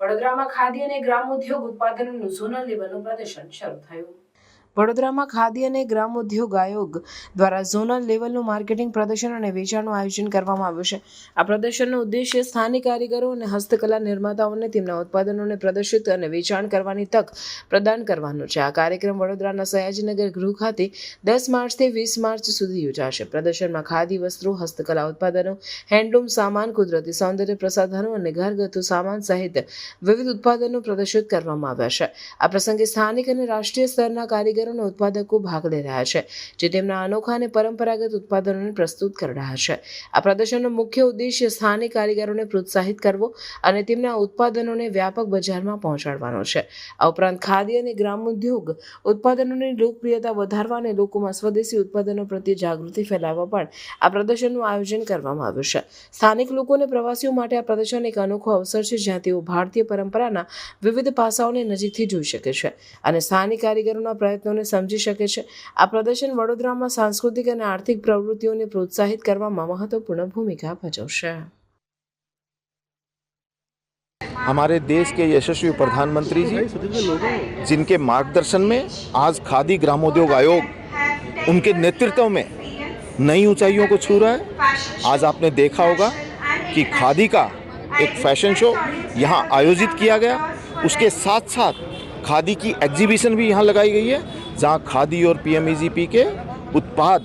વડોદરામાં ખાદી અને ગ્રામ ઉદ્યોગ ઉત્પાદનોનું ઝોનલ લેવલનું પ્રદર્શન શરૂ થયું. વડોદરામાં ખાદી અને ગ્રામ ઉદ્યોગ આયોગ દ્વારા ઝોનલ લેવલનું માર્કેટિંગ, પ્રદર્શન અને વેચાણનું આયોજન કરવામાં આવ્યું છે. આ પ્રદર્શનનો ઉદ્દેશ્ય સ્થાનિક કારીગરો અને હસ્તકલા નિર્માતાઓને તેમના ઉત્પાદનોને પ્રદર્શિત અને વેચાણ કરવાની તક પ્રદાન કરવાનો છે. આ કાર્યક્રમ વડોદરાના સયાજીનગર ગૃહ ખાતે દસ માર્ચથી વીસ માર્ચ સુધી યોજાશે. પ્રદર્શનમાં ખાદી, વસ્ત્રો, હસ્તકલા ઉત્પાદનો, હેન્ડલૂમ સામાન, કુદરતી સૌંદર્ય પ્રસાધનો અને ઘરગથ્થુ સામાન સહિત વિવિધ ઉત્પાદનો પ્રદર્શિત કરવામાં આવ્યા છે. આ પ્રસંગે સ્થાનિક અને રાષ્ટ્રીય સ્તરના કારીગરો અને ઉત્પાદકો ભાગ લઈ રહ્યા છે, જે તેમના અનોખા અને પરંપરાગત ઉત્પાદનોને પ્રસ્તુત કરી રહ્યા છે. આ પ્રદર્શનનો મુખ્ય ઉદ્દેશ્ય સ્થાનિક કારીગરોને પ્રોત્સાહિત કરવો અને તેમના ઉત્પાદનોને વ્યાપક બજારમાં પહોંચાડવાનો છે. આ ઉપરાંત ખાદી અને ગ્રામોદ્યોગ ઉત્પાદનોની લોકપ્રિયતા વધારવા અને લોકોમાં સ્વદેશી ઉત્પાદનો પ્રત્યે જાગૃતિ ફેલાવવા પણ આ પ્રદર્શનનું આયોજન કરવામાં આવ્યું છે. સ્થાનિક લોકો અને પ્રવાસીઓ માટે આ પ્રદર્શન એક અનોખો અવસર છે, જ્યાં તેઓ ભારતીય પરંપરાના વિવિધ પાસાઓને નજીકથી જોઈ શકે છે અને સ્થાનિક કારીગરોના પ્રયત્નોને સમજી શકે છે આ પ્રદર્શન વડોદરામાં સાંસ્કૃતિક અને આર્થિક પ્રવૃત્તિઓને પ્રોત્સાહિત કરવામાં મહત્વપૂર્ણ ભૂમિકા ભજવશે हमारे देश के यशस्वी प्रधानमंत्री जी जिनके मार्गदर्शन में आज खादी ग्रामोद्योग आयोग उनके नेतृत्व में नई ऊंचाइयों को छू रहा है आज आपने देखा होगा कि खादी का एक फैशन शो यहाँ आयोजित किया गया उसके साथ साथ खादी की एग्जीबिशन भी यहाँ लगाई गई है जहाँ खादी और पीएमईजीपी के उत्पाद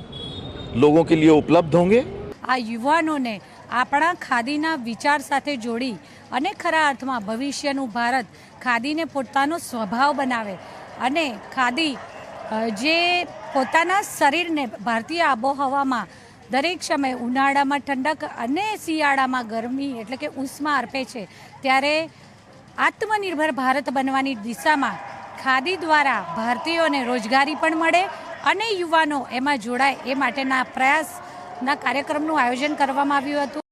लोगों के लिए उपलब्ध होंगे આ યુવાનોને આપણા ખાદીના વિચાર સાથે જોડી અને ખરા અર્થમાં ભવિષ્યનું ભારત ખાદીને પોતાનો સ્વભાવ બનાવે અને ખાદી અ, જે પોતાના શરીરને ભારતીય આબોહવામાં દરેક સમય ઉનાળામાં ઠંડક અને શિયાળામાં ગરમી એટલે કે ઉષ્મા અર્પે છે ત્યારે આત્મનિર્ભર ભારત બનવાની દિશામાં ખાદી દ્વારા ભારતીયોને રોજગારી પણ મળે અને યુવાનો એમાં જોડાય એ માટેના પ્રયાસના કાર્યક્રમનું આયોજન કરવામાં આવ્યું હતું.